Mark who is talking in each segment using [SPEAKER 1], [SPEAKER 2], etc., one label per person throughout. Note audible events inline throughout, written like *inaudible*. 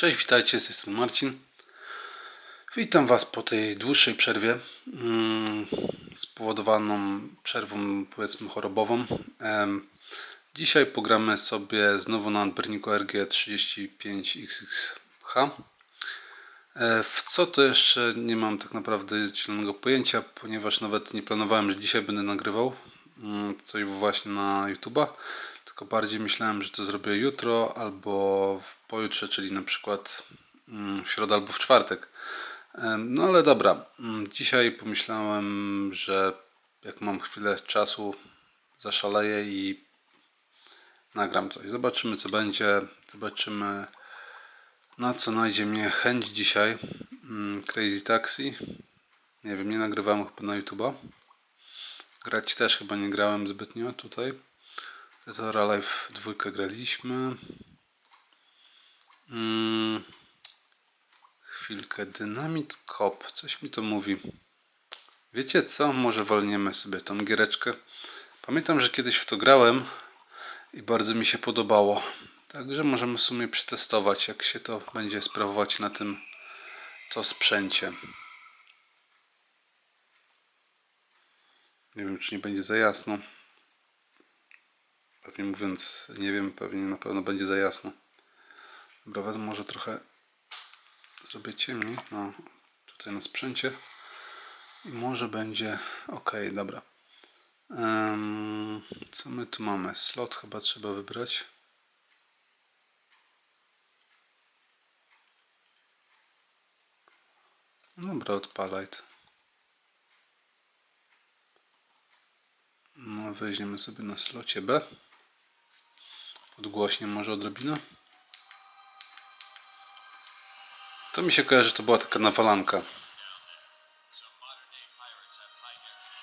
[SPEAKER 1] Cześć, witajcie, z tej strony Marcin. Witam Was po tej dłuższej przerwie, mm, spowodowaną przerwą powiedzmy chorobową. Dzisiaj pogramy sobie znowu na odbiorniku RG35XX-H. E, W co to jeszcze nie mam tak naprawdę zielonego pojęcia, ponieważ nawet nie planowałem, że dzisiaj będę nagrywał mm, coś właśnie na YouTube'a, tylko bardziej myślałem, że to zrobię jutro albo w pojutrze, czyli na przykład mm, w środę albo w czwartek. No ale dobra, Mm, dzisiaj pomyślałem, że jak mam chwilę czasu, zaszaleję i nagram coś. Zobaczymy co będzie, zobaczymy na co najdzie mnie chęć dzisiaj. Mm, Crazy Taxi. Nie wiem, nie nagrywałem chyba na YouTube'a. Grać też chyba nie grałem zbytnio tutaj. Tora Life 2 graliśmy. Mm, chwilkę. Dynamit Cop. Coś mi to mówi. Wiecie co? Może walniemy sobie tą giereczkę. Pamiętam, że kiedyś w to grałem i bardzo mi się podobało. Także możemy w sumie przetestować, jak się to będzie sprawować na tym to sprzęcie. Nie wiem, czy nie będzie za jasno. Pewnie mówiąc, nie wiem, pewnie na pewno będzie za jasno. Dobra, wezmę może trochę zrobię ciemniej. No, tutaj na sprzęcie. I może będzie ok, dobra. Em, co my tu mamy? Slot chyba trzeba wybrać. Dobra, odpalaj to. No, weźmiemy sobie na slocie B. Podgłośnie może odrobinę. To mi się kojarzy, że to była taka nawalanka.
[SPEAKER 2] Some modern day pirates have hijacked the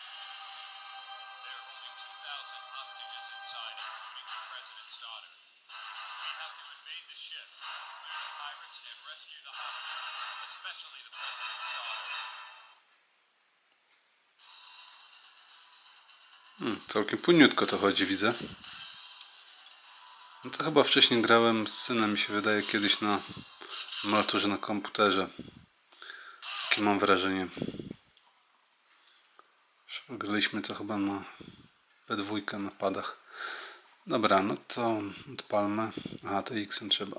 [SPEAKER 2] They're holding 2,000 hostages inside, including the president's daughter. We have to invade the ship, clear the pirates, and rescue the hostages, especially the president's daughter.
[SPEAKER 1] Hmm, całkiem płynniutko to chodzi, widzę. No to chyba wcześniej grałem z synem, mi się wydaje, kiedyś na emulatorze na komputerze. Takie mam wrażenie. Graliśmy to chyba na we dwójkę na padach. Dobra, no to odpalmy. A, to X-em trzeba.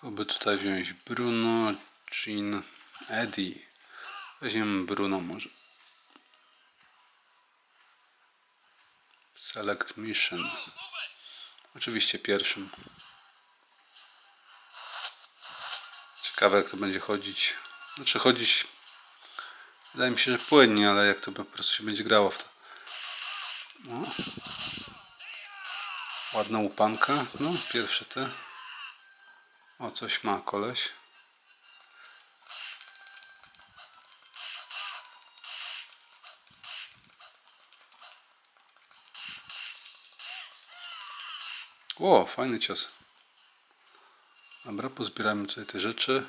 [SPEAKER 1] Kogo by tutaj wziąć? Bruno, Jean, Eddie. Weźmiemy Bruno może. Select Mission. Oczywiście pierwszym. Ciekawe jak to będzie chodzić. Znaczy chodzić... Wydaje mi się, że płynnie, ale jak to po prostu się będzie grało w to. No. Ładna łupanka. No, pierwsze te. O, coś ma koleś. O, fajny cios. Dobra, pozbieramy tutaj te rzeczy.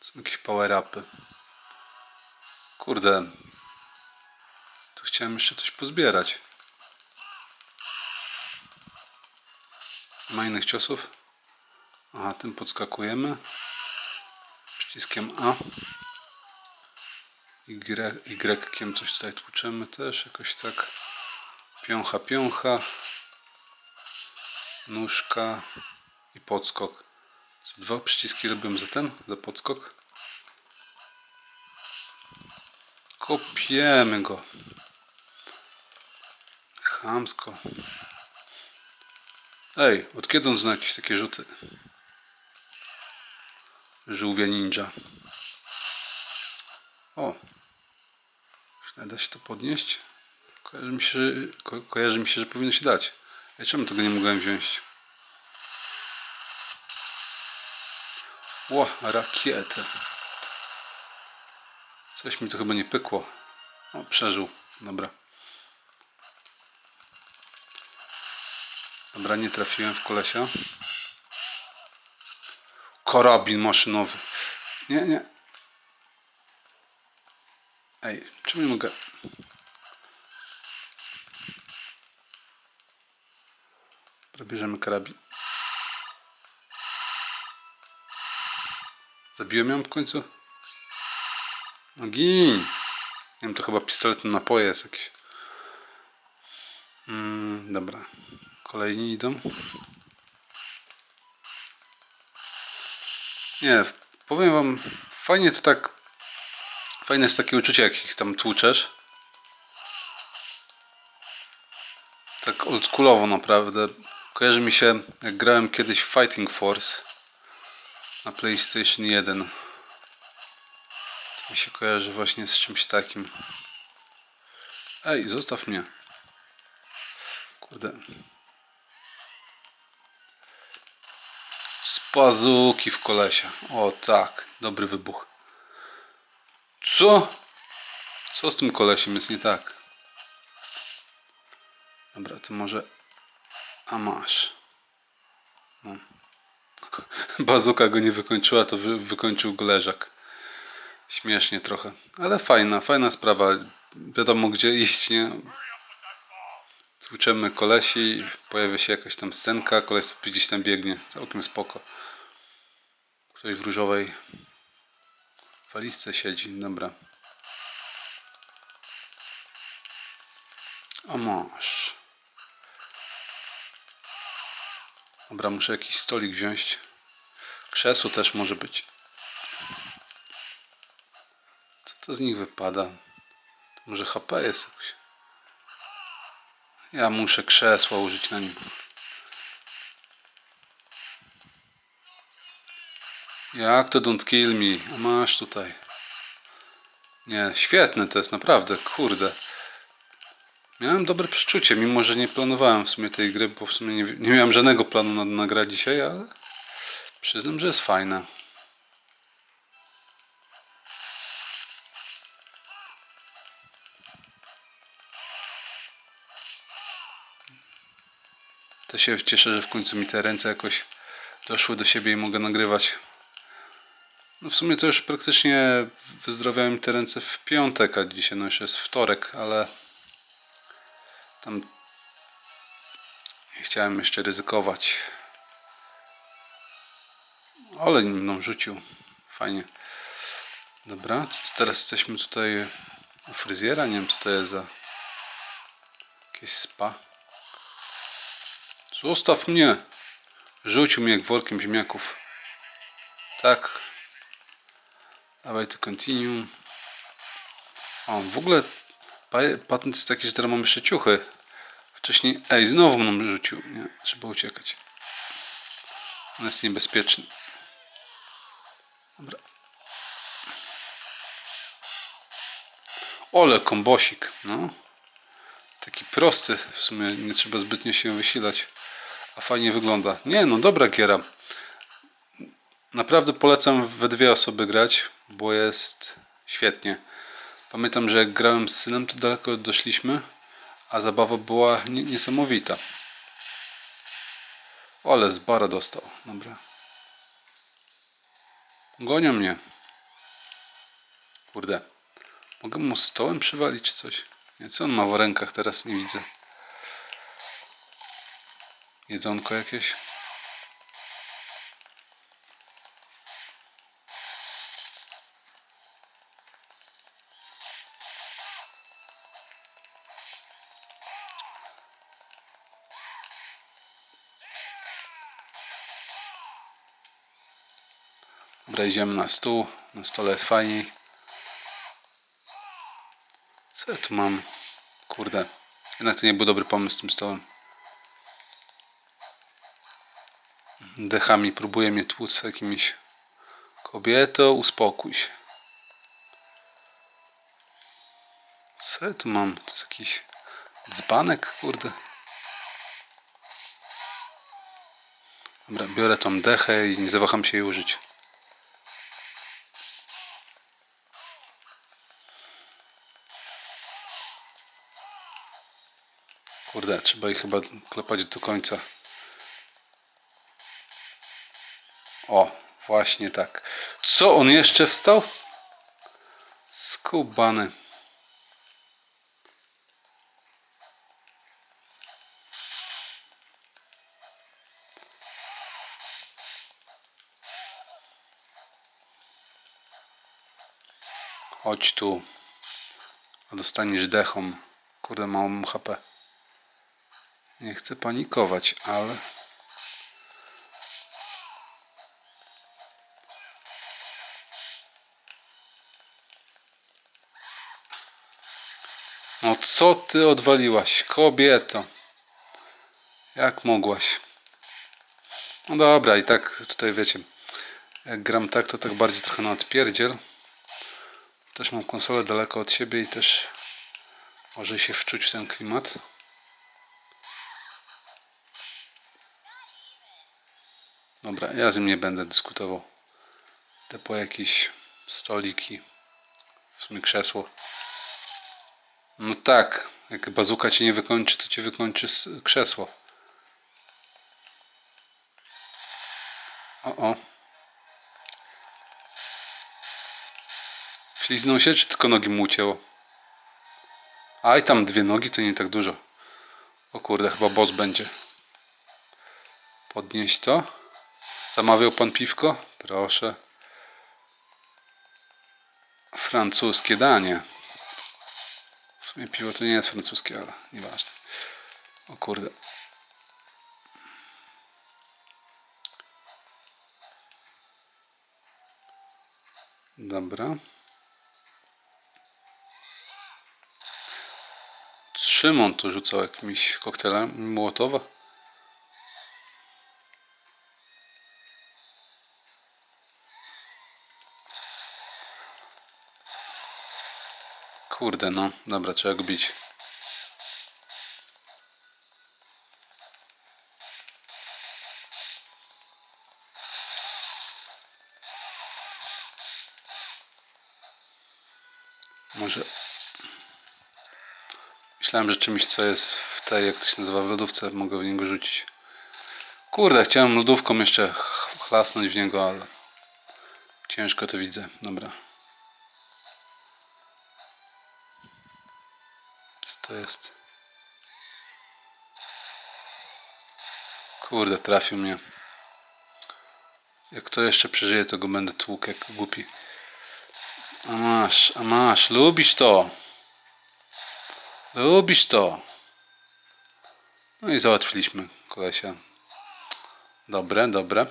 [SPEAKER 1] Są jakieś power-upy. Kurde. Tu chciałem jeszcze coś pozbierać. Nie Ma innych ciosów? Aha, tym podskakujemy. Przyciskiem A. Y, y coś tutaj tłuczemy też, jakoś tak. Piącha, piącha. Nóżka i podskok. Co, dwa przyciski robią za ten, za podskok. Kopiemy go. Chamsko. Ej, od kiedy on zna jakieś takie rzuty? Żółwia ninja. O. Da się to podnieść? Kojarzy mi się, że, ko, kojarzy mi się, że powinno się dać. Ej, czemu tego nie mogłem wziąć? Ło, rakietę. Coś mi to chyba nie pykło. O, przeżył. Dobra. Dobra, nie trafiłem w kolesia. Karabin maszynowy. Nie, nie. Ej, czemu nie mogę... Bierzemy karabin. Zabiłem ją w końcu? No gin! Nie wiem, to chyba pistolet na napoje jest jakiś. Mm, dobra. Kolejni idą. Nie, powiem wam, fajnie to tak. Fajne jest takie uczucie, jak ich tam tłuczesz. Tak oldschoolowo naprawdę. Kojarzy mi się, jak grałem kiedyś Fighting Force na PlayStation 1. To mi się kojarzy właśnie z czymś takim. Ej, zostaw mnie. Kurde. Z pazuki w kolesia. O tak, dobry wybuch. Co? Co z tym kolesiem jest nie tak? Dobra, to może... A masz. No. *laughs* Bazuka go nie wykończyła, to wy, wykończył go leżak. Śmiesznie trochę. Ale fajna, fajna sprawa. Wiadomo gdzie iść, nie? Tłuczemy kolesi, pojawia się jakaś tam scenka, koleś sobie gdzieś tam biegnie. Całkiem spoko. Ktoś w różowej walizce siedzi. Dobra. A masz. Dobra, muszę jakiś stolik wziąć. Krzesło też może być. Co to z nich wypada? Może HP jest jakoś. Ja muszę krzesła użyć na nim. Jak to don't kill me? A masz tutaj. Nie, świetne to jest, naprawdę, kurde. Miałem dobre przeczucie, mimo że nie planowałem w sumie tej gry, bo w sumie nie, nie miałem żadnego planu na, na dzisiaj, ale przyznam, że jest fajna. To się cieszę, że w końcu mi te ręce jakoś doszły do siebie i mogę nagrywać. No w sumie to już praktycznie wyzdrowiałem mi te ręce w piątek, a dzisiaj no już jest wtorek, ale tam nie chciałem jeszcze ryzykować. Ale mną rzucił. Fajnie. Dobra, teraz jesteśmy tutaj u fryzjera. Nie wiem co to jest za jakieś spa. Zostaw mnie! Rzucił mnie jak workiem ziemniaków. Tak. Dawaj to continue. O, w ogóle pa- patent jest taki, że teraz mam jeszcze. Wcześniej... Ej, znowu mną rzucił. Nie, trzeba uciekać. On jest niebezpieczny. Dobra. Ole, kombosik. No. Taki prosty. W sumie nie trzeba zbytnio się wysilać. A fajnie wygląda. Nie no, dobra giera. Naprawdę polecam we dwie osoby grać, bo jest świetnie. Pamiętam, że jak grałem z synem, to daleko doszliśmy, a zabawa była nie- niesamowita. Ale z bara dostał. Dobra. Gonią mnie. Kurde. Mogę mu stołem przywalić coś? Nie, co on ma w rękach teraz? Nie widzę. Jedzonko jakieś? Dobra, idziemy na stół. Na stole jest fajniej. Co ja tu mam? Kurde. Jednak to nie był dobry pomysł z tym stołem. Dechami próbuje mnie tłuc jakimiś. Kobieto, uspokój się. Co ja tu mam? To jest jakiś dzbanek, kurde. Dobra, biorę tą dechę i nie zawaham się jej użyć. Kurde, trzeba ich chyba klepać do końca. O, właśnie tak. Co on jeszcze wstał? Skubany. Chodź tu. A dostaniesz dechom. Kurde, mam HP. Nie chcę panikować, ale... No co ty odwaliłaś, kobieto? Jak mogłaś? No dobra, i tak tutaj wiecie, jak gram tak, to tak bardziej trochę na odpierdziel. Też mam konsolę daleko od siebie i też może się wczuć w ten klimat. Dobra, ja z nim nie będę dyskutował. Idę po jakieś stoliki, w sumie krzesło. No tak, jak bazuka cię nie wykończy, to cię wykończy krzesło. O, o. Śliznął się, czy tylko nogi mu ucięło? Aj, tam dwie nogi to nie tak dużo. O kurde, chyba boss będzie. Podnieść to. Zamawiał pan piwko? Proszę. Francuskie danie. Sumie piwo to nie jest francuskie, ale nieważne. O kurde. Dobra. Szymon tu rzucał jakimś koktajlem Mołotowa. Kurde, no. Dobra, trzeba go bić. Może... Myślałem, że czymś, co jest w tej, jak to się nazywa, w lodówce, mogę w niego rzucić. Kurde, chciałem lodówką jeszcze ch- chlasnąć w niego, ale... Ciężko to widzę. Dobra. Jest? Kurde, trafił mnie. Jak to jeszcze przeżyje, to go będę tłukł jak głupi. A masz, a masz, lubisz to. Lubisz to. No i załatwiliśmy kolesia. Dobre, dobre.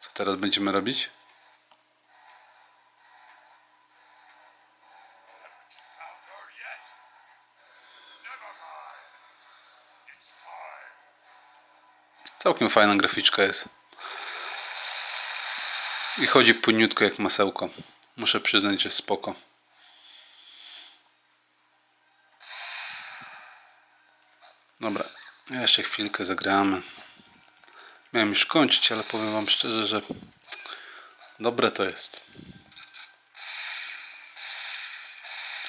[SPEAKER 1] Co teraz będziemy robić? Całkiem fajna graficzka jest. I chodzi płynniutko jak masełko. Muszę przyznać, że spoko. Dobra, jeszcze chwilkę zagramy. Miałem już kończyć, ale powiem wam szczerze, że dobre to jest.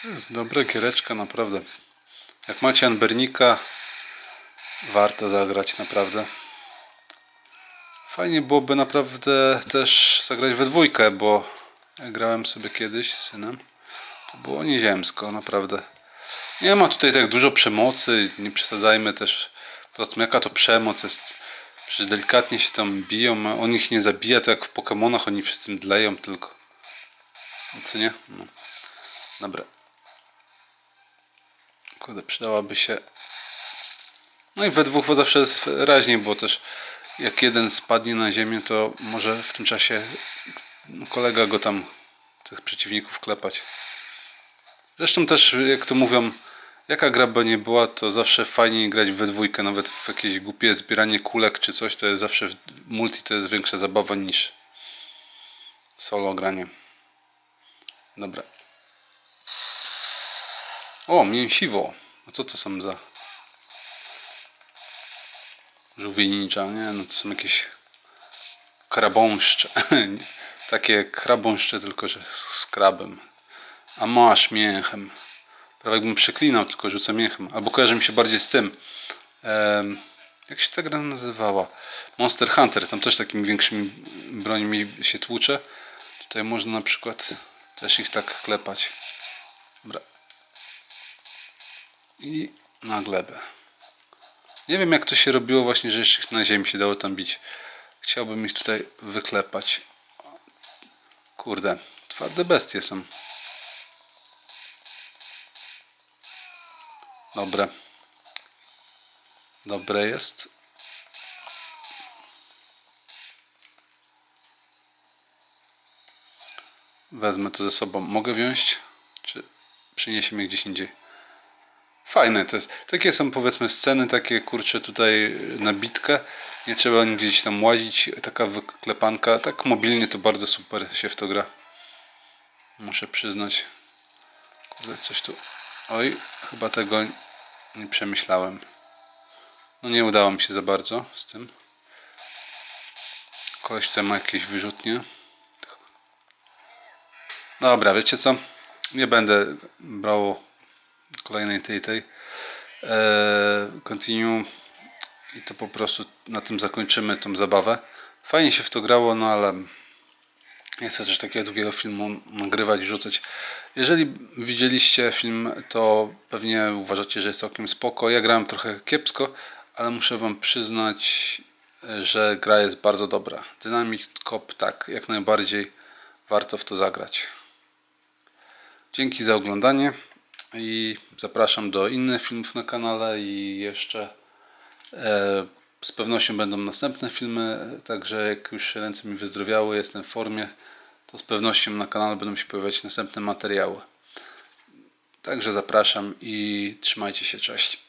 [SPEAKER 1] To jest dobra giereczka, naprawdę. Jak macie Anbernika, warto zagrać, naprawdę. Fajnie byłoby naprawdę też zagrać we dwójkę, bo jak grałem sobie kiedyś z synem, to było nieziemsko, naprawdę. Nie ma tutaj tak dużo przemocy, nie przesadzajmy też. Poza tym jaka to przemoc jest, przecież delikatnie się tam biją, on ich nie zabija, to jak w Pokemonach oni wszyscy mdleją tylko. Co nie? No. Dobra. Kurde, przydałaby się no i we dwóch zawsze jest raźniej, bo też jak jeden spadnie na ziemię, to może w tym czasie kolega go tam, tych przeciwników klepać. Zresztą też, jak to mówią, jaka gra by nie była, to zawsze fajniej grać we dwójkę, nawet w jakieś głupie zbieranie kulek czy coś, to jest zawsze multi to jest większa zabawa niż solo granie. Dobra. O, mięsiwo. A co to są za żółwienicza, nie? No to są jakieś krabąszcze. *laughs* Takie krabąszcze, tylko że z krabem. A masz mięchem. Prawie jakbym przeklinał, tylko rzucę mięchem. Albo kojarzy mi się bardziej z tym. Em, jak się ta gra nazywała? Monster Hunter. Tam też takimi większymi brońmi się tłucze. Tutaj można na przykład też ich tak klepać. Dobra. I na glebę. Nie wiem jak to się robiło właśnie, że jeszcze na ziemi się dało tam bić. Chciałbym ich tutaj wyklepać. Kurde, twarde bestie są. Dobre. Dobre jest. Wezmę to ze sobą. Mogę wziąć? Czy przyniesie mnie gdzieś indziej? Fajne to jest. Takie są powiedzmy sceny, takie kurcze tutaj na bitkę. Nie trzeba gdzieś tam łazić. Taka wyklepanka. Tak mobilnie to bardzo super się w to gra. Muszę przyznać. Kurde, coś tu. Oj, chyba tego nie przemyślałem. No nie udało mi się za bardzo z tym. Koleś tutaj ma jakieś wyrzutnie. Dobra, wiecie co? Nie będę brał kolejnej tej tej eee, continue i to po prostu na tym zakończymy tą zabawę. Fajnie się w to grało, no ale nie chcę też takiego długiego filmu nagrywać i rzucać. Jeżeli widzieliście film, to pewnie uważacie, że jest całkiem spoko. Ja grałem trochę kiepsko, ale muszę wam przyznać, że gra jest bardzo dobra. Dynamic Cop tak, jak najbardziej warto w to zagrać. Dzięki za oglądanie i zapraszam do innych filmów na kanale i jeszcze e, z pewnością będą następne filmy, także jak już ręce mi wyzdrowiały, jestem w formie, to z pewnością na kanale będą się pojawiać następne materiały. Także zapraszam i trzymajcie się, cześć.